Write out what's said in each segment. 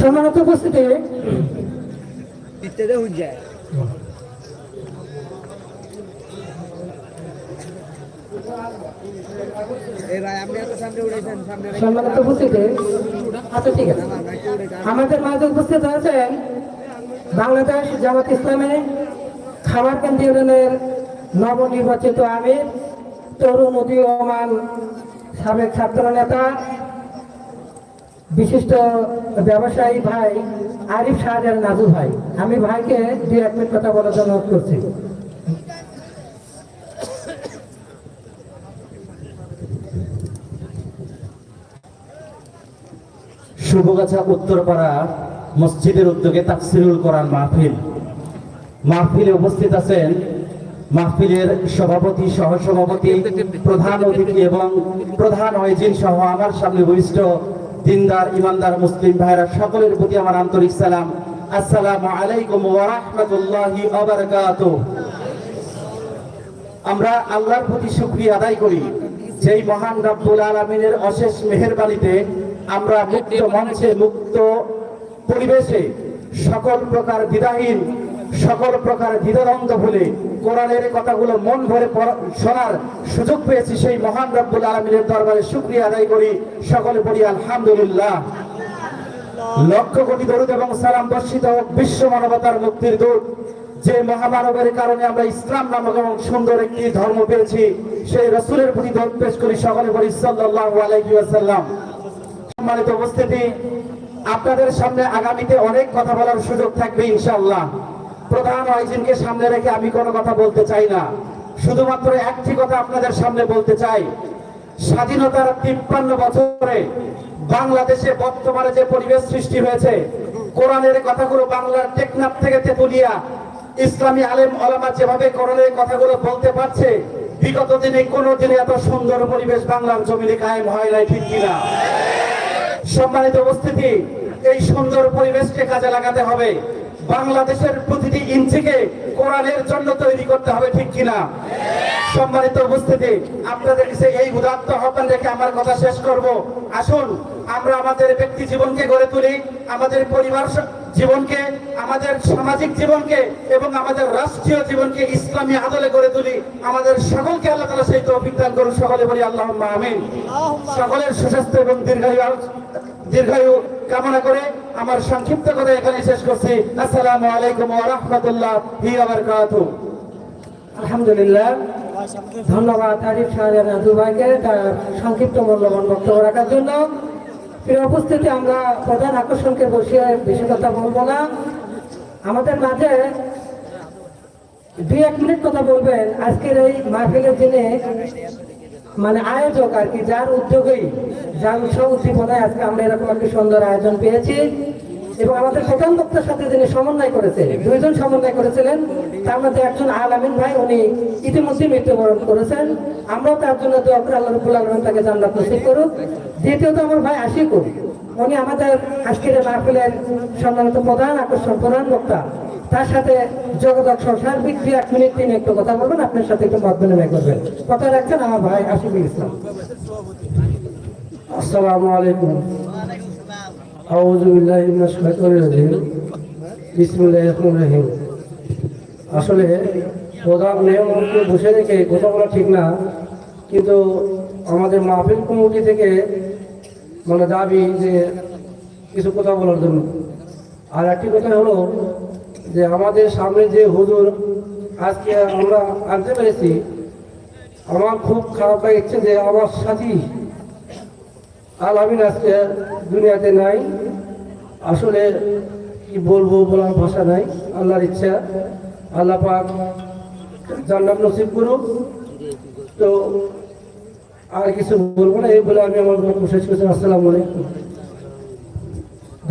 সম্মানিত উপস্থিতি। সম্মানিত আচ্ছা ঠিক আছে। আমাদের মাঝে উপস্থিত আছেন বাংলাদেশ জামাত ইসলামে খাবার কেন্দ্র ইউনিয়নের নবনির্বাচিত আমির তরুণ উদীয়মান সাবেক ছাত্র নেতা, বিশিষ্ট ব্যবসায়ী ভাই আরিফ শাহজাহান নাজু ভাই। আমি ভাইকে দুই এক মিনিট কথা বলার জন্য অনুরোধ করছি। শুভগাছা উত্তরপাড়া মসজিদের উদ্যোগে তাফসিরুল কোরআন মাহফিল। মাহফিলে উপস্থিত আছেন মাহফিলের সভাপতি সহসভাপতি প্রধান অতিথি এবং প্রধান ওয়াইজিন সহ আমার সামনে বরিষ্ঠ দিনদার, ইমানদার মুসলিম ভাইরা সকলের প্রতি আমার আন্তরিক সালাম। আসসালামু আলাইকুম ওয়া রাহমাতুল্লাহি ওয়া বারাকাতুহু। আমরা আল্লাহর প্রতি শুকরিয়া আদায় করি। যেই মহান রব্বুল আলমিনের অশেষ মেহেরবানিতে আমরা মুক্ত মঞ্চে, মুক্ত পরিবেশে সকল প্রকার দ্বিধাহীন সকল প্রকার দ্বিধাদ্বন্দ্ব ভুলে কোরআনের কথাগুলো মন ভরে শোনার সুযোগ পেয়েছি সেই মহান রব্বুল আলমিনের দরবারে শুকরিয়া আদায় করি। সকলে পড়ি, আলহামদুলিল্লাহ। লক্ষ কোটি দরুদ এবং সালাম বর্ষিত বিশ্ব মানবতার মুক্তির দূত, যে মহামানবের কারণে আমরা ইসলাম নামক এবং সুন্দর একটি ধর্ম পেয়েছি, সেই রসুলের প্রতি দরুদ পেশ করি। সকলে বলি সাল্লাল্লাহু আলাইহি ওয়াসাল্লাম। সম্মানিত উপস্থিতি, আপনাদের সামনে আগামীতে অনেক কথা বলার সুযোগ থাকবে ইনশাআল্লাহ। প্রধান আইজিনকে সামনে রেখে আমি কোনো কথা বলতে চাই না। শুধুমাত্র একটি কথা আপনাদের সামনে বলতে চাই। স্বাধীনতার তিপ্পান্ন বছরে বাংলাদেশে বর্তমানে যে পরিবেশ সৃষ্টি হয়েছে, কোরআনের কথাগুলো বাংলার টেকনাফ থেকে তেতুলিয়া ইসলামী আলেম ওলামা যেভাবে কোরআনের কথাগুলো বলতে পারছে, বিগত দিনে কোনো দিনে এত সুন্দর পরিবেশ বাংলার জমিনে কায়েম হয় নাই, ঠিক কিনা? সম্মানিত উপস্থিতি, এই সুন্দর পরিবেশকে কাজে লাগাতে হবে। বাংলাদেশের প্রতিটি ইঞ্চিকে কোরআনের জন্য তৈরি করতে হবে ঠিক কিনা? সম্মানিত উপস্থিতি আপনাদের কাছে এই উদাত্ত আহ্বান রেখে আমার কথা শেষ করব। আসুন আমরা আমাদের ব্যক্তি জীবনকে গড়ে তুলি আমাদের পরিবার জীবনকে আমাদের সামাজিক জীবনকে এবং আমাদের রাষ্ট্রীয় জীবনকে ইসলামী আদলে গড়ে তুলি। আমাদের সকলকে আল্লাহ তালা সেই তৌফিক দান করুন। সকলে বলি আল্লাহ আমিন। সকলের সুস্বাস্থ্য এবং দীর্ঘায়ু দীর্ঘায়ু কামনা করে আমার সংক্ষিপ্ত কথা এখানে শেষ করছি। আসসালামু আলাইকুম ওয়া রাহমাতুল্লাহি ওয়া বারাকাতুহু আলহামদুলিল্লাহ। ধন্যবাদ আরিফ শাহজাহান ভাইকে তার সংক্ষিপ্ত মূল্যবান বক্তব্য রাখার জন্য। প্রিয় উপস্থিতি, আমরা প্রধান আকর্ষণকে বসিয়ে বেশি কথা বলব না। আমাদের মাঝে দুই এক মিনিট কথা বলবেন। আজকের এই মাহফিলের দিনে মানে আয়োজক আর কি, যার উদ্যোগেই যার উৎসাহ উদ্দীপনায় আজকে আমরা এরকম একটি সুন্দর আয়োজন পেয়েছি। এবং আমাদের প্রধান বক্তার সাথে যিনি সমন্বয় করেছেন, দুইজন সমন্বয় করেছিলেন, তার মধ্যে একজন আল আমিন ভাই, উনি ইতিমধ্যে মৃত্যুবরণ করেছেন। আমরাও তার জন্য দোয়া করে, আল্লাহ রবুল তাকে জান্নাত নসিব করুক। দ্বিতীয়ত আমার ভাই আশিকুর। উনি আমাদের আজকের মাহফিলের সম্মানিত প্রধান আকর্ষণ, প্রধান বক্তা। তার সাথে যোগাযোগ সহ সার্বিক দুই এক মিনিট, তিনি একটু কথা বলবেন, আপনার সাথে একটু মত বিনিময় করবেন। কথা রাখছেন আমার ভাই আশিকুল ইসলাম। আসসালামু আলাইকুম। আউযু বিল্লাহি মিনাশ শাইতানির রাজিম। বিসমিল্লাহির আসলে প্রধান নিয়মকে বসে রেখে কথা বলা ঠিক না, কিন্তু আমাদের মাহফিল কমিটি থেকে মানে দাবি যে কিছু কথা বলার জন্য। আর একটি কথা হলো যে আমাদের সামনে যে হুজুর আজকে আমরা আনতে পেরেছি, আমার খুব খারাপ লাগছে যে আমার সাথী আলামিন আজকে দুনিয়াতে নাই। আসলে কি বলব বলার ভাষা নাই, আল্লাহর ইচ্ছা। আল্লাহ পাক জান্নাত নসিব করুক। তো আর কিছু বলব না, এই বলে আমি আমার বক্তব্য শেষ করছি। আসসালামু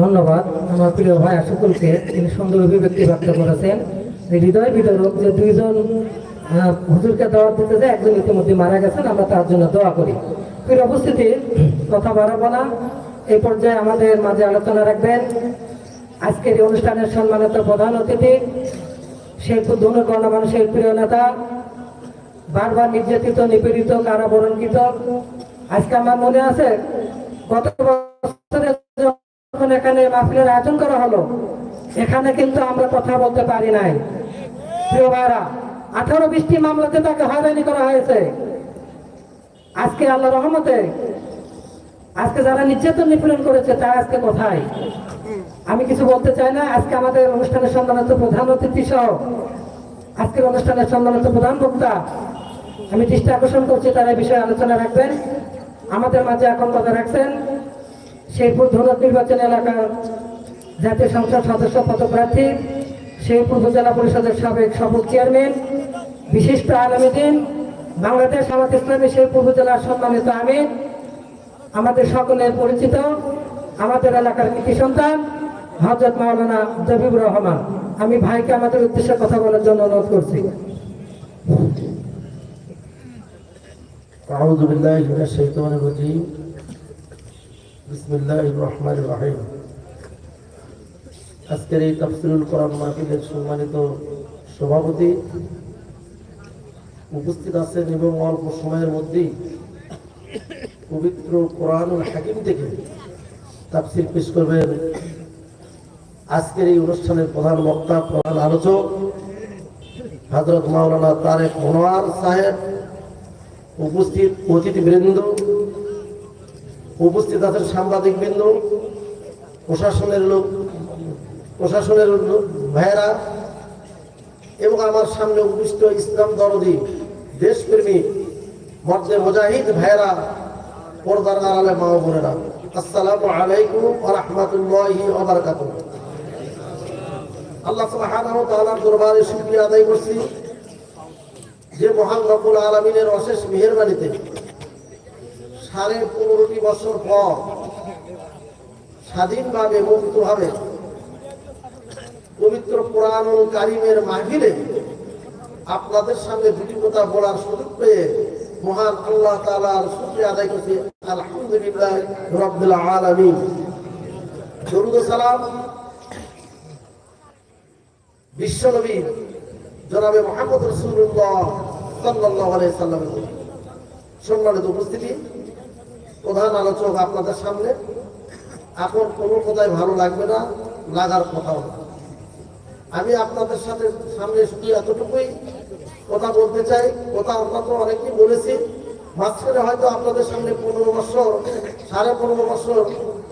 ধন্যবাদ। আমার প্রিয় ভাই আশুকুলকে তিনি সুন্দর অভিব্যক্তি ব্যক্ত করেছেন। হৃদয় বিতরক যে দুইজন হুজুরকে দাওয়াত দিতে যায় একজন ইতিমধ্যে মারা গেছেন, আমরা তার জন্য দোয়া করি। প্রিয় উপস্থিতি, কথা বাড়াবো না। এই পর্যায়ে আমাদের মাঝে আলোচনা রাখবেন আজকের এই অনুষ্ঠানের সম্মানিত প্রধান অতিথি শেরপুর মানুষের প্রিয় নেতা বারবার নির্যাতিত, নিপীড়িত, কারাবরণকৃত। আজকে আমার মনে আছে, গত বছরে এখানে মাহফিলের আয়োজন করা হলো, এখানে কিন্তু আমরা কথা বলতে পারি নাই। প্রিয় ভাইরা, আঠারো বিশটি মামলাতে তাকে হয়রানি করা হয়েছে। আজকে আল্লাহ রহমতে, আজকে যারা নির্যাতন নিপীড়ন করেছে, তারা আজকে কোথায়? আমি কিছু বলতে চাই না, আজকে আমাদের অনুষ্ঠানের সম্মানিত প্রধান অতিথি সহ, আজকের অনুষ্ঠানের সম্মানিত প্রধান বক্তা আমি দৃষ্টি আকর্ষণ করছি, তারা এই বিষয়ে আলোচনা রাখবেন। আমাদের মাঝে এখন কথা রাখছেন শেরপুর ধনুক নির্বাচন এলাকার জাতীয় সংসদ সদস্য পদপ্রার্থী, শেরপুর উপজেলা পরিষদের সাবেক সফল চেয়ারম্যান বিশিষ্ট আলমীদিন বাংলাদেশ জামাত ইসলামী শেরপুর উপজেলার সম্মানিত আমির আমাদের সকলের পরিচিত, আমাদের এলাকার কৃতি সন্তান হজরত মাওলানা জবিবুর রহমান। আমি ভাইকে আমাদের উদ্দেশ্যে কথা বলার জন্য অনুরোধ করছি। أعوذ بالله من الشيطان الرجيم بسم الله الرحمن الرحيم আজকের এই তাফসিরুল কোরআন মাহফিলের সম্মানিত সভাপতি উপস্থিত আছেন এবং অল্প সময়ের মধ্যেই পবিত্র কোরআনুল হাকিম থেকে তাফসির পেশ করবেন আজকের এই অনুষ্ঠানের প্রধান বক্তা প্রধান আলোচক হজরত মাওলানা তারেক মনোয়ার সাহেব উপস্থিত অতিথিবৃন্দ, উপস্থিত আছেন সাংবাদিক বৃন্দ, প্রশাসনের লোক, প্রশাসনের ভাইয়েরা, এবং আমার সামনে উপস্থিত ইসলাম দরদি, দেশপ্রেমী, মর্দে মুজাহিদ ভাইয়েরা, পর্দার আড়ালে মা বোনেরা। আসসালামু আলাইকুম রাহমাতুল্লাহি আল্লাহ দরবারে শুকরিয়া আদায় করছি। যে মহান রব্বুল আলমিনের অশেষ মেহরবানিতে সাড়ে পনেরোটি বছর পর স্বাধীনভাবে মুক্তভাবে পবিত্র কোরআনুল কারিমের মাহফিলে আপনাদের সামনে দুটি কথা বলার সুযোগ পেয়ে মহান আল্লাহ তালার শুক্রিয়া আদায় করছি। আলহামদুলিল্লাহ রব্দুল আলমিন। দরুদ ও সালাম। বিশ্বনবী জনাবে মোহাম্মদ রসুল্লাহ সাল্লাহ সাল্লামের উপর। সম্মানিত উপস্থিতি, প্রধান আলোচক আপনাদের সামনে। এখন কোনো কথাই ভালো লাগবে না, লাগার কথাও আমি আপনাদের সাথে সামনে শুধু এতটুকুই কথা বলতে চাই। কথা আমরা তো অনেকেই বলেছি। মাঝখানে হয়তো আপনাদের সামনে পনেরো বছর, সাড়ে পনেরো বছর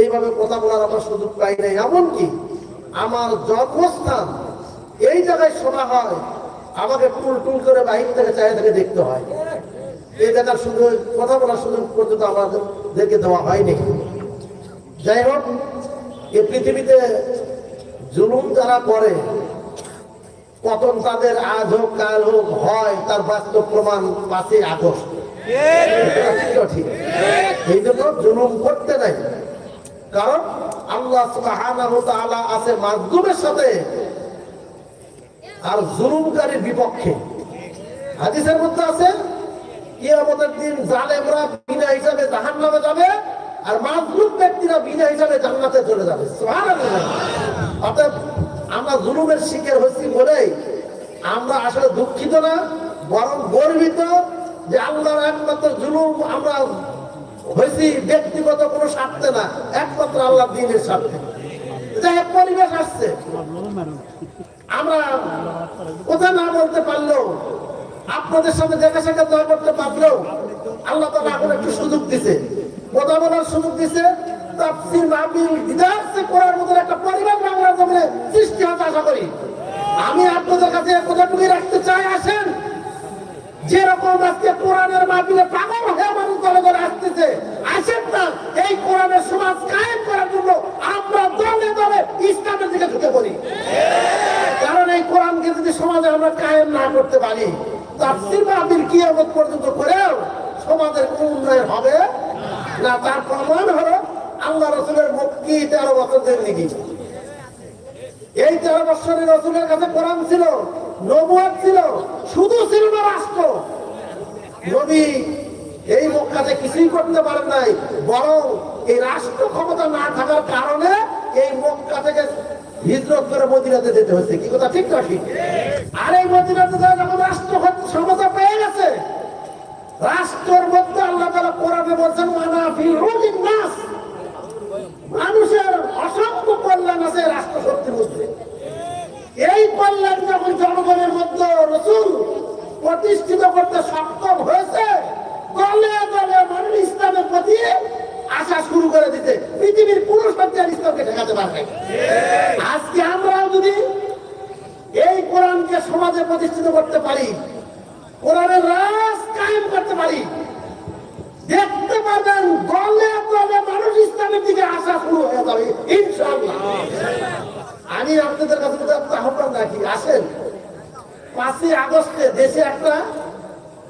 এইভাবে কথা বলার আমার সুযোগ পাই নাই। এমনকি আমার জন্মস্থান এই জায়গায় শোনা হয় আমাকে টুল টুল করে বাহির থেকে চাই থেকে দেখতে হয়। এই দেখার সুযোগ কথা বলার সুযোগ পর্যন্ত আমাদেরকে দেওয়া হয়নি। যাই হোক, এ পৃথিবীতে জুলুম যারা করে, পতন তাদের আজ হোক, কাল হোক, হয়, তার বাস্তব প্রমাণ পাঁচই আগস্ট। এই জন্য জুলুম করতে নাই। কারণ আল্লাহ আছে মাধ্যমের সাথে আর জুলুমকারীর বিপক্ষে। হাদিসের মধ্যে আছে, কিয়ামতের দিন জালেমরা বিনা হিসাবে জাহান্নামে যাবে আর মাজলুম ব্যক্তিরা বিনা হিসাবে জান্নাতে চলে যাবে। অতএব আমরা জুলুমের শিকার হচ্ছি বলেই আমরা আসলে দুঃখিত না, বরং গর্বিত যে আল্লাহর একমাত্র জুলুম আমরা হয়েছি ব্যক্তিগত কোনো স্বার্থে না, একমাত্র আল্লাহ দিনের স্বার্থে। যাই পরিবেশ আসছে। আমরা কথা না বলতে পারলেও আপনাদের সাথে দেখা সাক্ষাৎ না করতে পারলেও আল্লাহ তালা এখন একটু সুযোগ দিছে। কথা বলার সুযোগ দিছে। তাফসির মাহফিল দিদারসে করার মতো একটা পরিবার বাংলা জমিনে সৃষ্টি হতে করি। আমি আপনাদের কাছে কথাটুকুই রাখতে চাই, আসেন। যেরকম আজকে কোরআনের মাহফিলে পাগল হয়ে মানুষ দলে দলে আসতেছে, আসেন না, এই কোরআনের সমাজ কায়েম করার জন্য আমরা দলে দলে ইসলামের দিকে ঢুকে পড়ি। কারণ এই কোরআনকে যদি সমাজে আমরা কায়েম না করতে পারি, তাফসির মাহফিল কিয়ামত পর্যন্ত করেও সমাজের কোন উন্নয়ন হবে না। তার প্রমাণ হলো আল্লাহ রসুলের মুক্তি তেরো বছর নাকি। এই তেরো বছরের রসুলের কাছে কোরআন ছিল। নবুয়াত ছিল, শুধু ছিল না রাষ্ট্র। নবী এই মক্কাতে কিছুই করতে পারেন নাই, বরং এই রাষ্ট্র ক্ষমতা না থাকার কারণে এই মক্কা থেকে হিজরত করে মদিনাতে যেতে হয়েছে। কি কথা, ঠিক না, ঠিক? আর এই মদিনাতে যখন রাষ্ট্র ক্ষমতা পেয়ে গেছে, রাষ্ট্রের মধ্যে আল্লাহ তালা কোরআনে বলছেন মানাফিল রুলিন নাস। মানুষের অসংখ্য কল্যাণ আছে রাষ্ট্র শক্তির মধ্যে। এই কল্যাণ জনগণের মধ্যে রসুল প্রতিষ্ঠিত করতে সক্ষম হয়েছে, দলে দলে মানুষ ইসলামের প্রতি আশা শুরু করে দিতে। পৃথিবীর পুরো আর ইসলামকে ঠেকাতে পারবে? আজকে আমরাও যদি এই কোরআনকে সমাজে প্রতিষ্ঠিত করতে পারি, কোরআনের রাজ কায়েম করতে পারি, দেখতে পাবেন দলে দলে মানুষ ইসলামের দিকে আসা শুরু হয়ে যাবে, ইনশাআল্লাহ। আমি আপনাদের কাছে আহ্বান রাখি, আসেন। পাঁচই আগস্টে দেশে একটা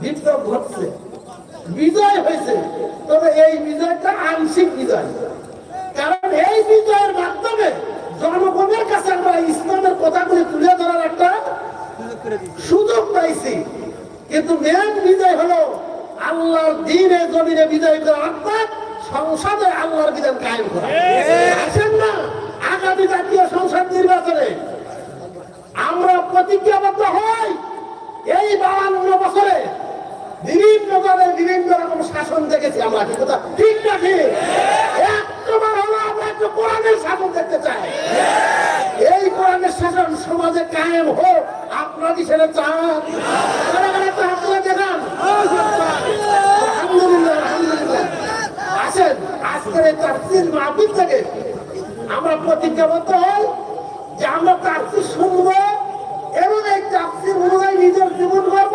বিপ্লব ঘটছে। বিজয় হয়েছে। তবে এই বিজয়টা আংশিক বিজয়। কারণ এই বিজয়ের মাধ্যমে জনগণের কাছে আমরা ইসলামের কথাগুলি তুলে ধরার একটা সুযোগ পাইছি। কিন্তু মেন বিজয় হলো আল্লাহর দিনে জমিনে বিজয় করা অর্থাৎ সংসদে আল্লাহর বিধান কায়েম করা। আসেন না আগামী জাতীয় সংসদ নির্বাচনে আমরা প্রতিজ্ঞাবদ্ধ হই। এই বাউান্ন বছরে বিভিন্ন দলের বিভিন্ন রকম শাসন দেখেছি আমরা কি কথা ঠিক না হলো আমরা শাসন দেখতে চাই। এই শাসন সমাজে হোক সেটা আসেন থেকে আমরা প্রতিজ্ঞাবদ্ধ হই যে আমরা তাফসির শুনব এবং এই তাফসির অনুযায়ী নিজের জীবন করব,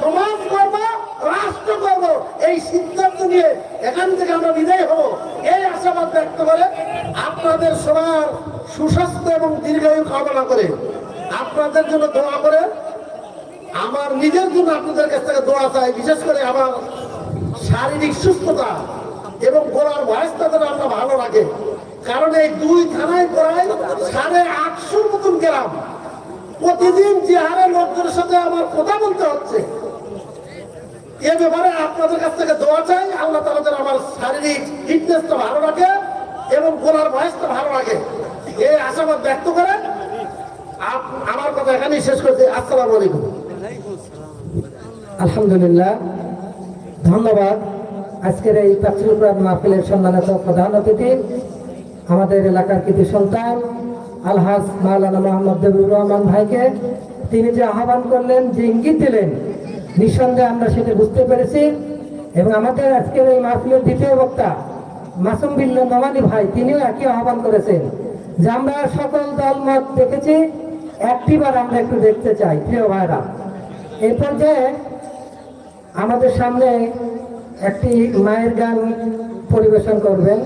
সমাজ করব, রাষ্ট্র করব, এই সিদ্ধান্ত নিয়ে এখান থেকে আমরা বিদায় হব। এই আশাবাদ ব্যক্ত করে আপনাদের সবার সুস্বাস্থ্য এবং দীর্ঘায়ু কামনা করে আপনাদের জন্য দোয়া করে আমার নিজের জন্য আপনাদের কাছ থেকে দোয়া চাই, বিশেষ করে আমার শারীরিক সুস্থতা এবং গোড়ার বয়সটা যেন আমরা ভালো রাখে। কারণ এই দুই থানায় প্রায় সাড়ে আটশোর মতন গ্রাম প্রতিদিন যে হারে সাথে আমার কথা বলতে হচ্ছে। এ ব্যাপারে আপনাদের কাছ থেকে দোয়া চাই, আল্লাহ যেন আমার শারীরিক ফিটনেসটা ভালো রাখে এবং গোড়ার বয়সটা ভালো রাখে। এই আশাবাদ ব্যক্ত করে আপ- আমার কথা এখানেই শেষ করছি। আসসালাম আলাইকুম। আলহামদুলিল্লাহ। ধন্যবাদ। আজকের এই পাত্রীপুরাণ মাহফিলের সম্মানিত প্রধান অতিথি, আমাদের এলাকার কৃতি সন্তান আলহাজ মাওলানা মোহাম্মদ দেবুর রহমান ভাইকে তিনি যে আহ্বান করলেন, যে ইঙ্গিত দিলেন, নিঃসন্দেহে আমরা সেটা বুঝতে পেরেছি এবং আমাদের আজকের এই মাহফিলের দ্বিতীয় বক্তা মাসুম বিল্লা নমানি ভাই, তিনিও একই আহ্বান করেছেন যে আমরা সকল দল, মত দেখেছি, একটিবার আমরা একটু দেখতে চাই, প্রিয় ভাইরা। এই পর্যায়ে আমাদের সামনে একটি মায়ের গান পরিবেশন করবেন।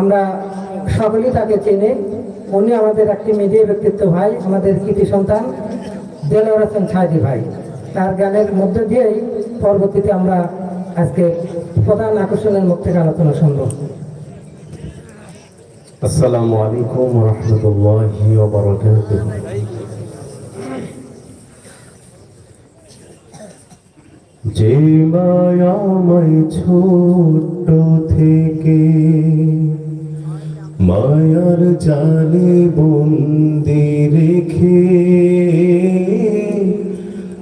আমরা সকলেই তাকে চিনি। উনি আমাদের একটি মিডিয়া ব্যক্তিত্ব ভাই, আমাদের কৃতি সন্তান দেলোয়ার হোসেন ছায়দি ভাই। তার গানের মধ্য দিয়েই পরবর্তীতে আমরা আজকে প্রধান আকর্ষণের মুখ থেকে আলোচনা শুনব। আসসালামু আলাইকুম রহমতুল্লাহি যে মায়াময় ছোট্ট থেকে মায়ার জালে বন্দি রেখে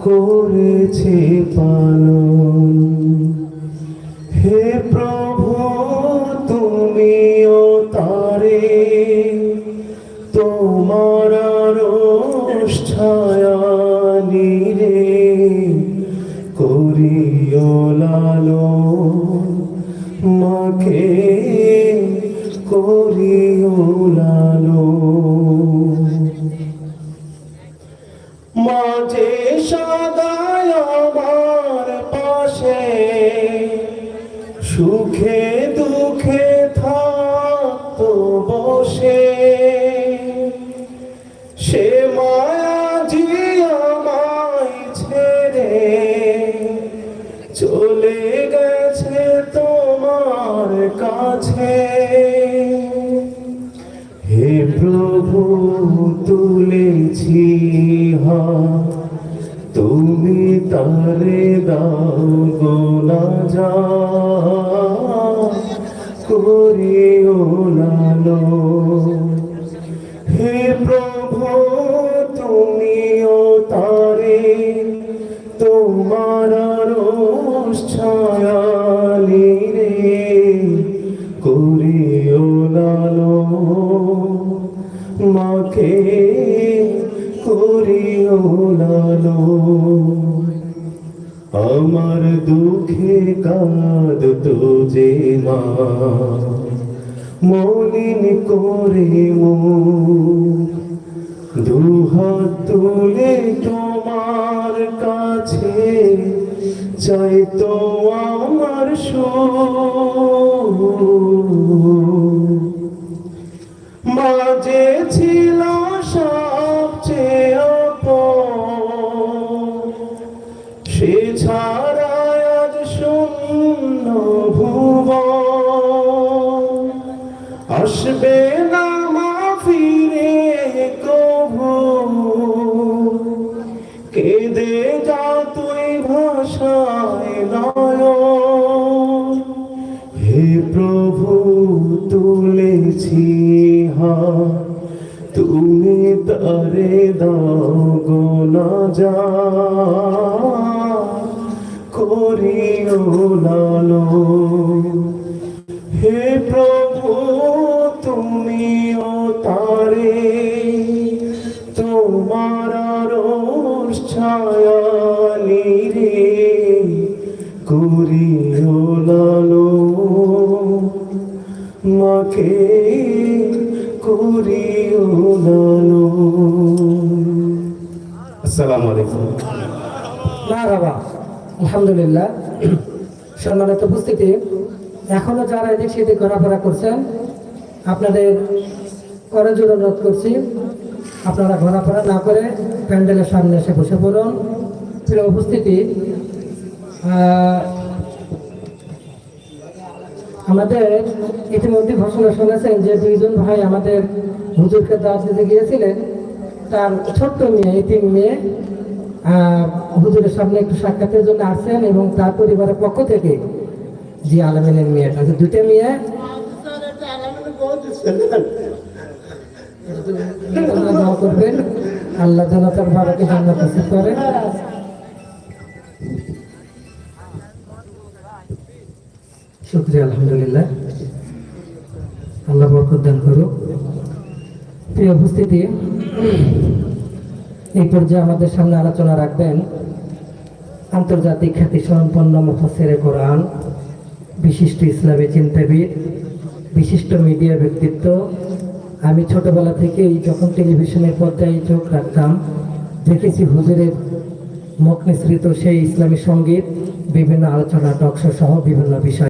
করেছে পালন। করিও হাত তুমি তারে দাও গোলা যা করিও আমার দুঃখে কাঁদ তো যে মা। মলিন করে মো দুহাত তুলে তোমার কাছে চাই তো আমার মাঝে আসবে আলহামদুলিল্লাহ। সম্মানিত উপস্থিতি, এখনও যারা এদিক সেদিক ঘোরাফেরা করছেন, আপনাদের করজোর অনুরোধ করছি, আপনারা ঘোরাফেরা না করে প্যান্ডেলের সামনে এসে বসে পড়ুন। প্রিয় উপস্থিতি আমাদের ইতিমধ্যে ঘোষণা শুনেছেন যে দুইজন ভাই আমাদের হুজুরকে দিতে গিয়েছিলেন। তার ছোট্ট মেয়ে ইতিম মেয়ে হুজুরের সামনে একটু সাক্ষাতের জন্য আসেন এবং তার পরিবারের পক্ষ থেকে জি আলমিনের মেয়েটা যে দুইটা মেয়ে? করবেন, আল্লাহ যেন তার বাবাকে জান্নাত করে। শুক্রিয়া, আলহামদুলিল্লাহ। আল্লাহ বরকত দান করুক। প্রিয় উপস্থিতি এই পর্যায়ে আমাদের সামনে আলোচনা রাখবেন আন্তর্জাতিক খ্যাতি সম্পন্ন মুফাসের কোরআন, বিশিষ্ট ইসলামী চিন্তাবিদ, বিশিষ্ট মিডিয়া ব্যক্তিত্ব। আমি ছোটবেলা থেকেই যখন টেলিভিশনের পর্দায় চোখ রাখতাম, দেখেছি হুজুরের মুখ নিঃসৃত সেই ইসলামী সংগীত, বিভিন্ন আলোচনা টকশো সহ বিভিন্ন বিষয়।